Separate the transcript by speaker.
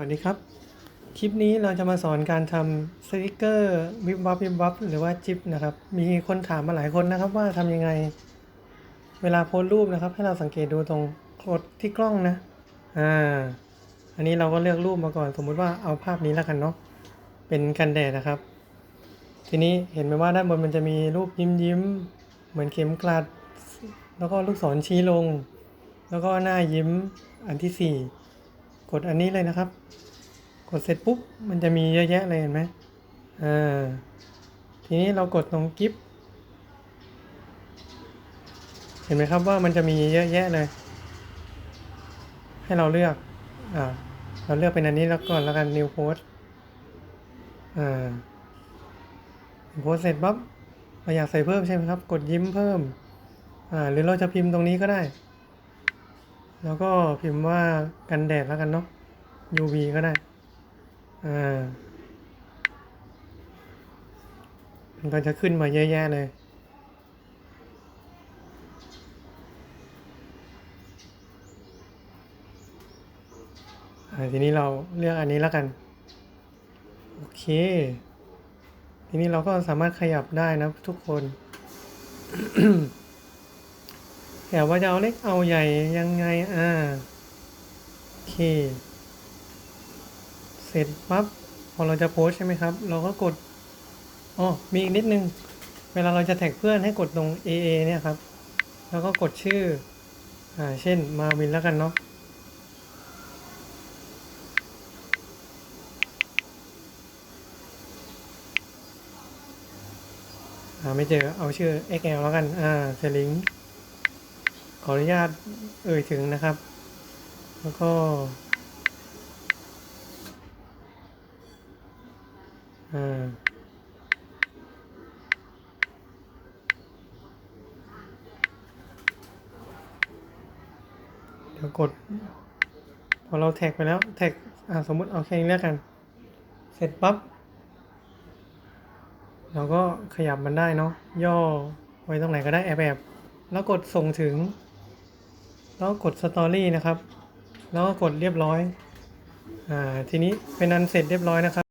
Speaker 1: วัสดีครับ คลิปนี้เราจะมาสอนการทำสติกเกอร์วิบวับวิบวับหรือว่าจิ๊บนะครับ มีคนถามมาหลายคนนะครับว่าทำยังไง เวลาโพสรูปนะครับ ให้เราสังเกตดูตรงกดที่กล้องนะ อ่า อันนี้เราก็เลือกรูปมาก่อน สมมุติว่าเอาภาพนี้แล้วกันเนาะ เป็นกันแดดนะครับ ทีนี้เห็นไหมว่าด้านบนมันจะมีรูปยิ้มยิ้มเหมือนเข็มกลัด แล้วก็ลูกศรชี้ลง แล้วก็หน้ายิ้มอันที่สี่ กดอันนี้เลยนะครับ กดเสร็จปุ๊บมันจะมีเยอะแยะเลยเห็นไหมอ่าทีนี้เรากดตรงกิฟต์เห็นไหมครับว่ามันจะมีเยอะแยะเลย ให้เราเลือกอ่าเราเลือกเป็นอันนี้แล้วก่อนแล้วกัน new post อ่าโพสเสร็จปั๊บเราอยากใส่เพิ่มใช่ไหมครับ กดยิ้มเพิ่มอ่าหรือเราจะพิมพ์ตรงนี้ก็ได้ แล้วก็พิมพ์ว่ากันแดดแล้วกันเนาะ UV ก็ได้ อ่า มันก็จะขึ้นมาเยอะแยะเลยอ่าทีนี้เราเลือกอันนี้แล้วกัน โอเค ทีนี้เราก็สามารถขยับได้นะทุกคน แต่ว่าจะเอาเล็กเอาใหญ่ยังไงอ่าโอเค เสร็จปั๊บพอเราจะโพสใช่ไหมครับ เราก็กดอ๋อมีอีกนิดนึง เวลาเราจะแท็กเพื่อนให้กดตรง AA เนี่ยครับ แล้วก็กดชื่ออ่าเช่นมาวินแล้วกันเนาะหาไม่เจอเอาชื่อ XL แล้วกัน อ่าเซลิงข ออนุญาตเอ่ยถึงนะครับ แล้วก็อ่าเดี๋ยวกด พอเราแท็กไปแล้วแท็กอ่าสมมติเอาแค่นี้แล้วกัน เสร็จปั๊บเราก็ขยับมันได้เนาะย่อไว้ตรงไหนก็ได้แอบแอบแล้วกดส่งถึง แล้วกดสตอรี่นะครับ แล้วก็กดเรียบร้อย อ่า ทีนี้เป็นอันเสร็จเรียบร้อยนะครับ